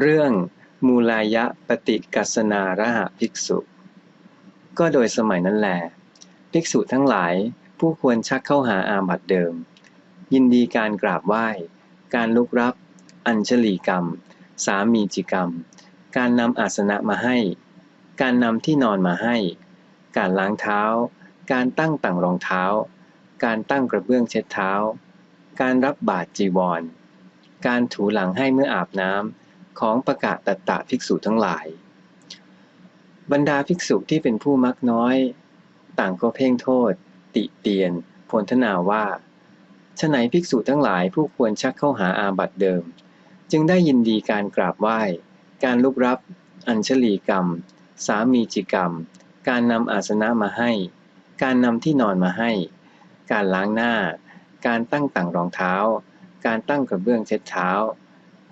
เรื่องมูลายะปฏิกัสนาระหะภิกษุ ก็โดยสมัยนั้นแหลภิกษุทั้งหลายผู้ควรชักเข้าหาอาบัติเดิม ยินดีการกราบไหว้ การลุกรับ อัญชลีกรรม สามีจิกรรม การนำอาสนะมาให้ การนำที่นอนมาให้ การล้างเท้า การตั้งต่างรองเท้า การตั้งกระเบื้องเช็ดเท้า การรับบาตรจีวร การถูหลังให้เมื่ออาบน้ำ ของประกาศตัตตะภิกษุทั้งหลาย บรรดาภิกษุที่เป็นผู้มักน้อย ต่างก็เพ่งโทษ ติเตียนพลทนาว่าฉไหนภิกษุทั้งหลายผู้ควรชักเข้าหาอาบัติเดิม จึงได้ยินดีการกราบไหว้ การลุกรับ อัญชลีกรรม สามีจิกรรม การนำอาสนะมาให้ การนำที่นอนมาให้ การล้างหน้า การตั้งต่างรองเท้า การตั้งกระเบื้องเช็ดเท้า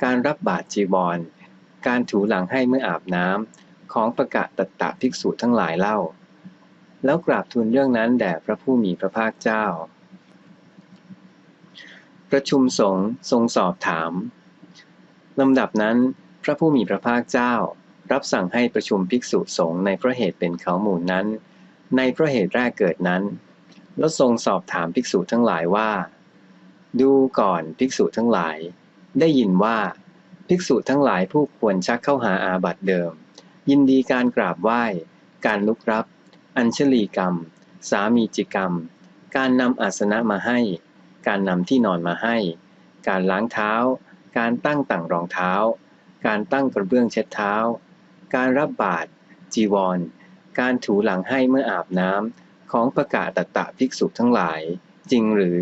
การรับบาตรจีวร การถูหลังให้เมื่ออาบน้ำของประกาศตัตตะภิกษุทั้งหลายเล่า แล้วกราบทูลเรื่องนั้นแด่พระผู้มีพระภาคเจ้า ประชุมสงฆ์ทรงสอบถามลำดับนั้น พระผู้มีพระภาคเจ้า รับสั่งให้ประชุมภิกษุสงฆ์ในพระเหตุเป็นเขาหมู่นั้น ในพระเหตุแรกเกิดนั้น แล้วทรงสอบถามภิกษุทั้งหลายว่า ดูก่อนภิกษุทั้งหลาย ได้ยินว่า ภิกษุทั้งหลายผู้ควรชักเข้าหาอาบัติเดิม ยินดีการกราบไหว้ การลุกรับ อัญชลีกรรม สามีจิกรรม การนำอาสนะมาให้ การนำที่นอนมาให้ การล้างเท้า การตั้งต่างรองเท้า การตั้งกระเบื้องเช็ดเท้า การรับบาตรจีวร การถูหลังให้เมื่ออาบน้ำของประกาศตัตตะภิกษุทั้งหลายจริงหรือ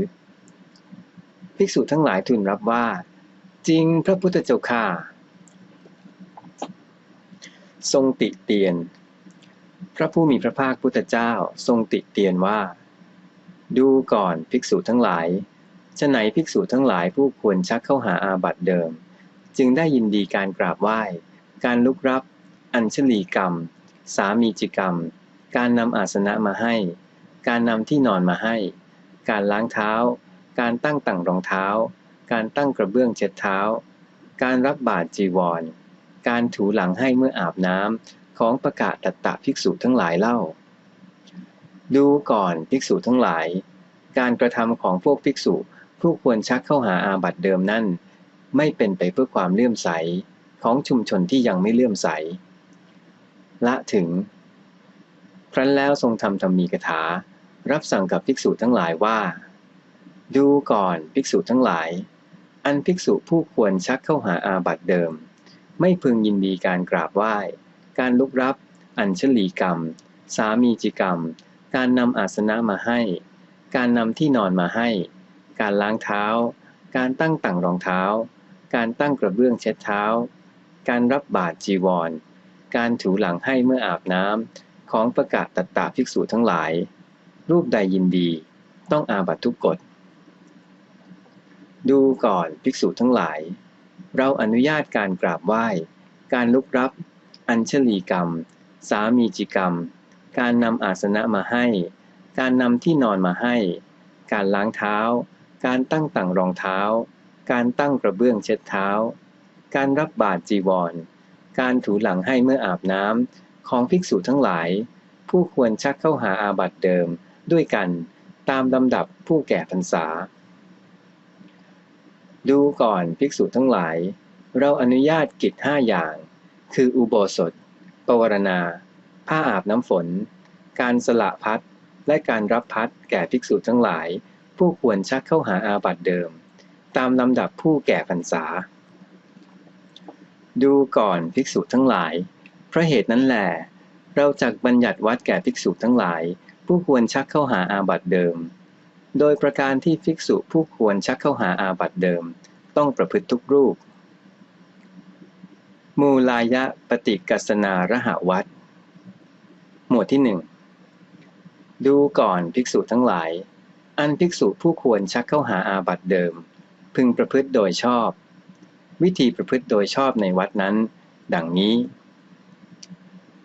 ภิกษุทั้งหลายทูลรับว่า จริงพระพุทธเจ้าค่ะทรงติเตียน พระผู้มีพระภาคพุทธเจ้าทรงติเตียนว่า ดูก่อนภิกษุทั้งหลายฉะไหนภิกษุทั้งหลายผู้ควรชักเข้าหาอาบัติเดิม จึงได้ยินดีการกราบไหว้ การลุกรับ อัญชลีกรรม สามีจิกรรม การนำอาสนะมาให้ การนำที่นอนมาให้ การล้างเท้า การตั้งต่างรองเท้า การตั้งกระเบื้องเช็ดเท้า การรับบาตรจีวร การถูหลังให้เมื่ออาบน้ำของประกาศตัตตะภิกษุทั้งหลายเล่า ดูก่อนภิกษุทั้งหลาย การกระทำของพวกภิกษุผู้ควรชักเข้าหาอาบัติเดิมนั่น ไม่เป็นไปเพื่อความเลื่อมใสของชุมชนที่ยังไม่เลื่อมใส ละถึง ครั้นแล้วทรงทำธรรมีกถา รับสั่งกับภิกษุทั้งหลายว่า ดูก่อนภิกษุทั้งหลาย อันภิกษุผู้ควรชักเข้าหาอาบัติเดิม ไม่พึงยินดีการกราบไหว้ การลุกรับ อัญชลีกรรม สามีจิกรรม การนำอาสนะมาให้ การนำที่นอนมาให้ การล้างเท้า การตั้งต่างรองเท้า การตั้งกระเบื้องเช็ดเท้า การรับบาตรจีวร การถูหลังให้เมื่ออาบน้ำของประกาศตัตตาภิกษุทั้งหลาย รูปใดยินดี ต้องอาบัตทุกกฎ ดูก่อนภิกษุทั้งหลาย เราอนุญาตการกราบไหว้ การลุกรับ อัญชลีกรรม สามีจิกรรม การนำอาสนะมาให้ การนำที่นอนมาให้ การล้างเท้า การตั้งต่างรองเท้า การตั้งกระเบื้องเช็ดเท้า การรับบาตรจีวร การถูหลังให้เมื่ออาบน้ำของภิกษุทั้งหลาย ผู้ควรชักเข้าหาอาบัติเดิมด้วยกันตามลำดับผู้แก่พรรษา ดูก่อนภิกษุทั้งหลาย เราอนุญาตกิจห้าอย่าง คืออุโบสถ ปวารณา ผ้าอาบน้ำฝน การสละพัดและการรับพัดแก่ภิกษุทั้งหลาย ผู้ควรชักเข้าหาอาบัติเดิม ตามลำดับผู้แก่พรรษา ดูก่อนภิกษุทั้งหลาย เพราะเหตุนั้นแหละเราจักบัญญัติวัดแก่ภิกษุทั้งหลาย ผู้ควรชักเข้าหาอาบัติเดิม โดยประการที่ภิกษุผู้ควรชักเข้าหาอาบัติเดิม ต้องประพฤติทุกรูป มูลายะปฏิกัสนาระหะวัดหมวดที่หนึ่งดูก่อนภิกษุทั้งหลาย อันภิกษุผู้ควรชักเข้าหาอาบัติเดิม พึงประพฤติโดยชอบ วิธีประพฤติโดยชอบในวัดนั้น ดังนี้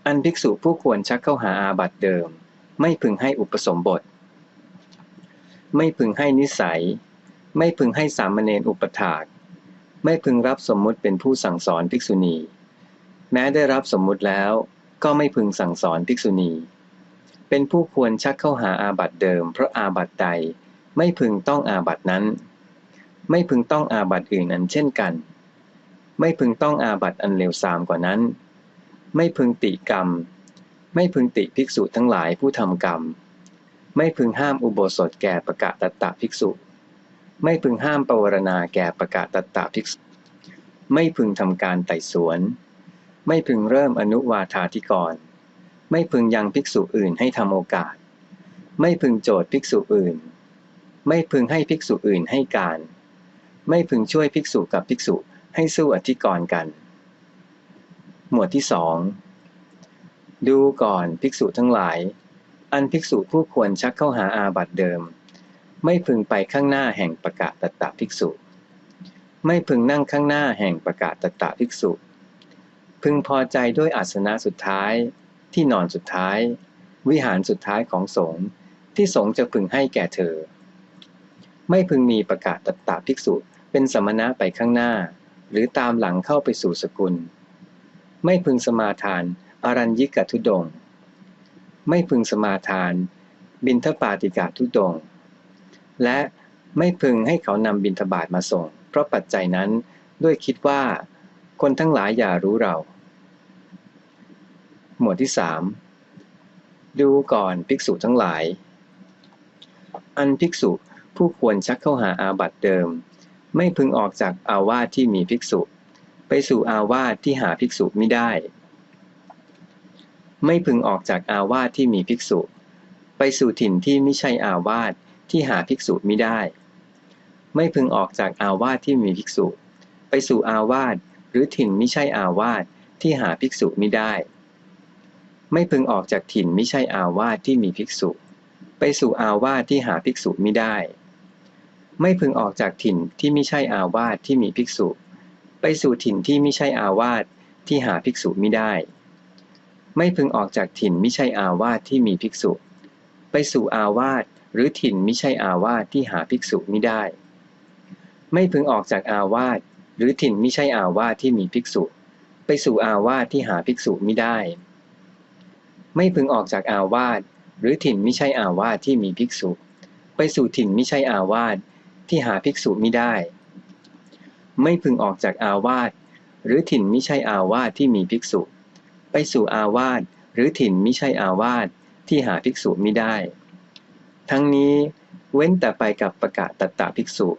อันภิกษุผู้ควรชักเข้าหาอาบัติเดิม ไม่พึงให้อุปสมบท ไม่พึงให้นิสัย ไม่พึงให้สามเณรอุปถาก ไม่พึงรับสมมุติเป็นผู้สั่งสอนภิกษุณี แม้ได้รับสมมุติแล้วก็ไม่พึงสั่งสอนภิกษุณี เป็นผู้ควรชักเข้าหาอาบัติเดิม เพราะอาบัติใด ไม่พึงต้องอาบัตินั้น ไม่พึงต้องอาบัติอื่นอันเช่นกัน ไม่พึงต้องอาบัติอันเลวทรามกว่านั้น ไม่พึงติกรรม ไม่พึงติภิกษุทั้งหลายผู้ทำกรรม ไม่พึงห้ามอุโบสถแก่ประกาศตตะภิกษุ ไม่พึงห้ามปวารณาแก่ประกาศตตะภิกษุ ไม่พึงทำการไต่สวน ไม่พึงเริ่มอนุวาธาธิกร ไม่พึงยังภิกษุอื่นให้ทำโอกาส ไม่พึงโจทย์ภิกษุอื่น ไม่พึงให้ภิกษุอื่นให้การ ไม่พึงช่วยภิกษุกับภิกษุให้สู้อธิกรณ์กัน หมวดที่สองดูก่อนภิกษุทั้งหลาย อันภิกษุผู้ควรชักเข้าหาอาบัติเดิม ไม่พึงไปข้างหน้าแห่งประกาศตตะภิกษุ ไม่พึงนั่งข้างหน้าแห่งประกาศตตะภิกษุ พึงพอใจด้วยอาสนะสุดท้าย ที่นอนสุดท้าย วิหารสุดท้ายของสงฆ์ที่สงฆ์จะพึงให้แก่เธอ ไม่พึงมีประกาศตตะภิกษุเป็นสมณะไปข้างหน้า หรือตามหลังเข้าไปสู่สกุล ไม่พึงสมาทานอารัญญิกทุดง ไม่พึงสมาทาน บินทปาติกาทุดง และไม่พึงให้เขานำบินทบาทมาส่ง เพราะปัจจัยนั้นด้วยคิดว่า คนทั้งหลายอย่ารู้เรา หมวดที่สามดูก่อนภิกษุทั้งหลาย อันภิกษุผู้ควรชักเข้าหาอาบัติเดิม ไม่พึงออกจากอาวาสที่มีภิกษุ ไปสู่อาวาสที่หาภิกษุไม่ได้ ไม่พึงออกจากอาวาสที่มีภิกษุ ไปสู่ถิ่นที่ไม่ใช่อาวาสที่หาภิกษุไม่ได้ ไม่พึงออกจากอาวาสที่มีภิกษุ ไปสู่อาวาสหรือถิ่นไม่ใช่อาวาสที่หาภิกษุไม่ได้ ไม่พึงออกจากถิ่นไม่ใช่อาวาสที่มีภิกษุ ไปสู่อาวาสที่หาภิกษุไม่ได้ ไม่พึงออกจากถิ่นที่ไม่ใช่อาวาสที่มีภิกษุ ไปสู่ถิ่นที่ไม่ใช่อาวาสที่หาภิกษุไม่ได้ ไม่พึงออกจากถิ่นม่ใช่อาวาสที่มีภิกษุ ไปสู่อาวาสหรือถิ่นม่ใช่อาวาสที่หาภิกษุไม่ได้ ไม่พึงออกจากอาวาสหรือถิ่นม่ใช่อาวาสที่มีภิกษุ ไปสู่อาวาสที่หาภิกษุไม่ได้ ไม่พึงออกจากอาวาสหรือถิ่นม่ใช่อาวาสที่มีภิกษุ ไปสู่ถิ่นม่ใช่อาวาสที่หาภิกษุไม่ได้ ไม่พึงออกจากอาวาสหรือถิ่นม่ใช่อาวาสที่มีภิกษุ ไปสู่อาวาสหรือถิ่นม่ใช่อาวาสที่หาภิกษุม่ได้ ทั้งนี้เว้นแต่ไปกับประกาศตัตตาภิกษุ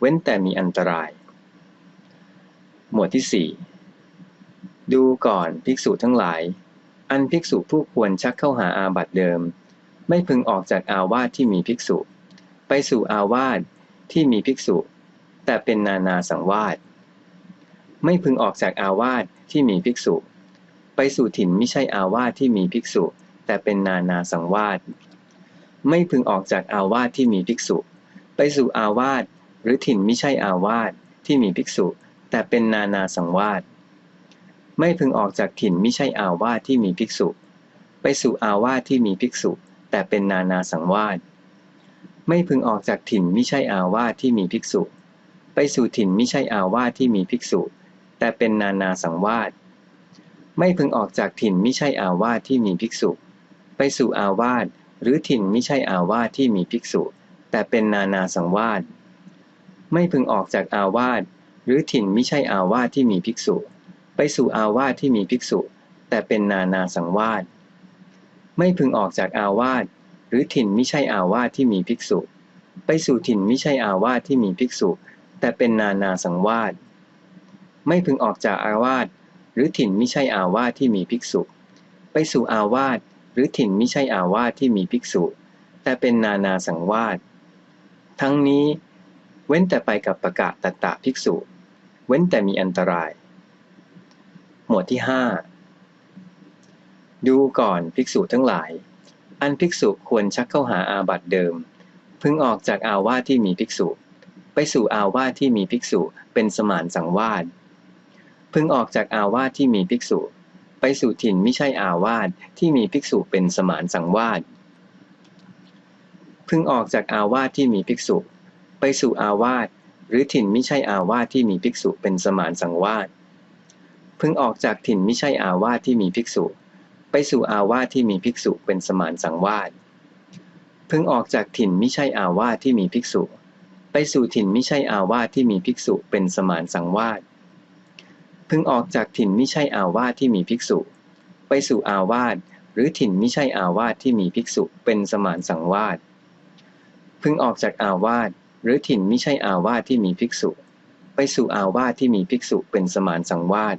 เว้นแต่มีอันตราย หมวดที่สี่ดูก่อนภิกษุทั้งหลาย อันภิกษุผู้ควรชักเข้าหาอาบัติเดิม ไม่พึงออกจากอาวาสที่มีภิกษุ ไปสู่อาวาสที่มีภิกษุ แต่เป็นนานาสังวาสไม่พึงออกจากอาวาสที่มีภิกษุ ไปสู่ถิ่นไม่ใช่อาวาสที่มีภิกษุ แต่เป็นนานาสังวาสไม่พึงออกจากอาวาสที่มีภิกษุ ไปสู่อาวาสหรือถิ่นไม่ใช่อาวาสที่มีภิกษุ แต่เป็นนานาสังวาสไม่พึงออกจากถิ่นไม่ใช่อาวาสที่มีภิกษุ ไปสู่อาวาสที่มีภิกษุ แต่เป็นนานาสังวาสไม่พึงออกจากถิ่นไม่ใช่อาวาสที่มีภิกษุ ไปสู่ถิ่นไม่ใช่อาวาสที่มีภิกษุ แต่เป็นนานาสังวาส ไม่พึงออกจากถิ่นม่ใช่อาวาสที่มีภิกษุ ไปสู่อาวาสหรือถิ่นม่ใช่อาวาสที่มีภิกษุ แต่เป็นนานาสังวาสไม่พึงออกจากอาวาสหรือถิ่นม่ใช่อาวาสที่มีภิกษุ ไปสู่อาวาสที่มีภิกษุ แต่เป็นนานาสังวาสไม่พึงออกจากอาวาสหรือถิ่นม่ใช่อาวาสที่มีภิกษุ ไปสู่ถิ่นม่ใช่อาวาสที่มีภิกษุ แต่เป็นนานาสังวาสไม่พึงออกจากอาวาส หรือถิ่นไม่ใช่อาวาสที่มีภิกษุ ไปสู่อาวาสหรือถิ่นไม่ใช่อาวาสที่มีภิกษุ แต่เป็นนานาสังวาสทั้งนี้ เว้นแต่ไปกับประกาศตตะภิกษุ เว้นแต่มีอันตราย หมวดที่ห้าดูก่อนภิกษุทั้งหลาย อันภิกษุควรชักเข้าหาอาบัติเดิม พึงออกจากอาวาสที่มีภิกษุ ไปสู่อาวาสที่มีภิกษุเป็นสมานสังวาส พึงออกจากอาวาสที่มีภิกษุ ไปสู่ถิ่นไม่ใช่อาวาสที่มีภิกษุเป็นสมานสังวาสพึงออกจากอาวาสที่มีภิกษุ ไปสู่อาวาสหรือถิ่นไม่ใช่อาวาสที่มีภิกษุเป็นสมานสังวาสพึงออกจากถิ่นไม่ใช่อาวาสที่มีภิกษุ ไปสู่อาวาสที่มีภิกษุเป็นสมานสังวาสพึงออกจากถิ่นไม่ใช่อาวาสที่มีภิกษุ ไปสู่ถิ่นไม่ใช่อาวาสที่มีภิกษุเป็นสมานสังวาส พึงออกจากถิ่นไม่ใช่อาวาสที่มีภิกษุ ไปสู่อาวาสหรือถิ่นไม่ใช่อาวาสที่มีภิกษุเป็นสมานสังวาสพึงออกจากอาวาสหรือถิ่นไม่ใช่อาวาสที่มีภิกษุ ไปสู่อาวาสที่มีภิกษุเป็นสมานสังวาส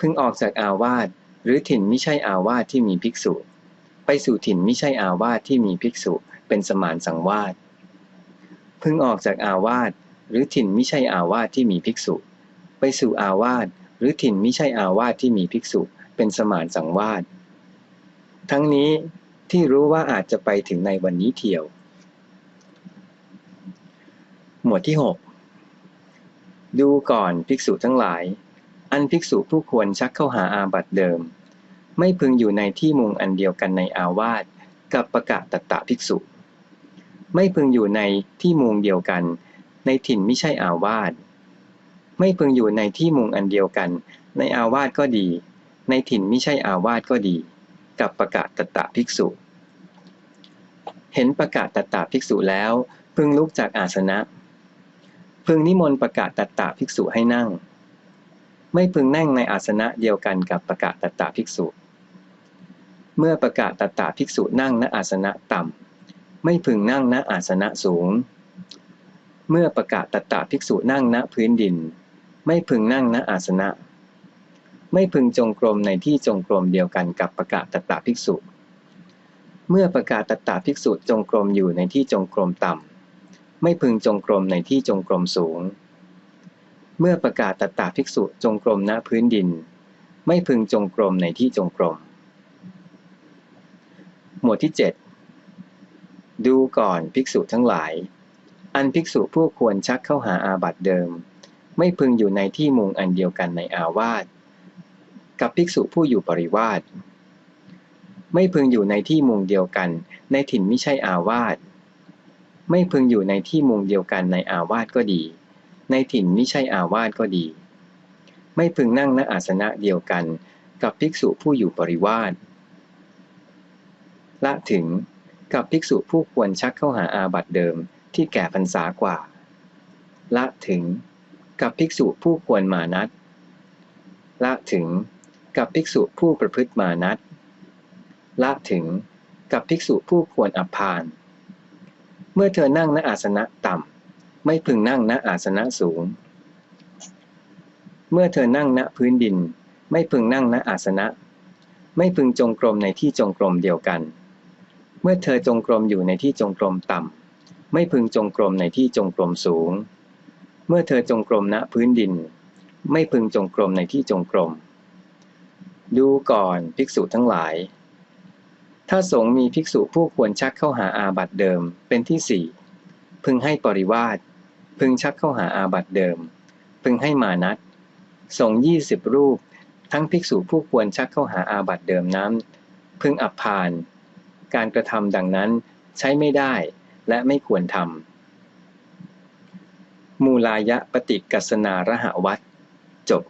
พึงออกจากอาวาสหรือถิ่นไม่ใช่อาวาสที่มีภิกษุ ไปสู่ถิ่นไม่ใช่อาวาสที่มีภิกษุเป็นสมานสังวาสพึงออกจากอาวาสหรือถิ่นไม่ใช่อาวาสที่มีภิกษุ ไปสู่อาวาสหรือถิ่นไม่ใช่อาวาสที่มีภิกษุเป็นสมานสังวาสทั้งนี้ที่รู้ว่าอาจจะไปถึงในวันนี้เที่ยว หมวดที่ 6 ดูก่อนภิกษุทั้งหลาย อันภิกษุผู้ควรชักเข้าหาอาบัติเดิม ไม่พึงอยู่ในที่มุงอันเดียวกันในอาวาสกับประกาศตตะภิกษุ ไม่พึงอยู่ในที่มุงเดียวกัน ในถิ่นไม่ใช่อาวาส ไม่พึงอยู่ในที่มุงอันเดียวกัน ในอาวาสก็ดี ในถิ่นไม่ใช่อาวาสก็ดี กับประกาศตตะภิกษุ เห็นประกาศตตะภิกษุแล้ว พึงลุกจากอาสนะ พึงนิมนต์ประกาศตตะภิกษุให้นั่ง ไม่พึงนั่งในอาสนะเดียวกันกับประกาศตตะภิกษุ เมื่อประกาศตตะภิกษุนั่งณอาสนะต่ำไม่พึงนั่งณอาสนะสูงเมื่อประกาศตตะภิกษุนั่งณพื้นดิน ไม่พึงนั่งณอาสนะ ไม่พึงจงกรมในที่จงกรมเดียวกันกับประกาศตตะภิกษุ เมื่อประกาศตตะภิกษุจงกรมอยู่ในที่จงกรมต่ำ ไม่พึงจงกรมในที่จงกรมสูง เมื่อประกาศตตาภิกษุจงกรมณพื้นดิน ไม่พึงจงกรมในที่จงกรม หมวดที่ 7 ดูก่อนภิกษุทั้งหลาย อันภิกษุผู้ควรชักเข้าหาอาบัติเดิม ไม่พึงอยู่ในที่มุงอันเดียวกันในอาวาสกับภิกษุผู้อยู่ปริวาสไม่พึงอยู่ในที่มุงเดียวกัน ในถิ่นไม่ใช่อาวาสไม่พึงอยู่ในที่มุงเดียวกันในอาวาสก็ดี ในถิ่นไม่ใช่อาวาสก็ดี ไม่พึงนั่งณอาสนะเดียวกัน กับภิกษุผู้อยู่ปริวาสละถึงกับภิกษุผู้ควรชักเข้าหาอาบัติเดิมที่แก่พรรษากว่า ละถึง กับภิกษุผู้ควรมานัดละถึงกับภิกษุผู้ประพฤติมานัดละถึงกับภิกษุผู้ควรอภาน เมื่อเธอนั่งณอาสนะต่ำ ไม่พึงนั่งณอาสนะสูง เมื่อเธอนั่งณพื้นดิน ไม่พึงนั่งณอาสนะ ไม่พึงจงกรมในที่จงกรมเดียวกัน เมื่อเธอจงกรมอยู่ในที่จงกรมต่ำ ไม่พึงจงกรมในที่จงกรมสูง เมื่อเธอจงกรมณพื้นดิน ไม่พึงจงกรมในที่จงกรม ดูก่อนภิกษุทั้งหลาย ถ้าสงฆ์มีภิกษุผู้ควรชักเข้าหาอาบัติเดิมเป็นที่สี่พึงให้ปริวาสพึงชักเข้าหาอาบัติเดิม พึงให้มานัดสงยี่สิบรูป ทั้งภิกษุผู้ควรชักเข้าหาอาบัติเดิมนั้น พึงอับพาน การกระทำดังนั้นใช้ไม่ได้และไม่ควรทำ มูลายะปฏิกัสนารหะวัตจบ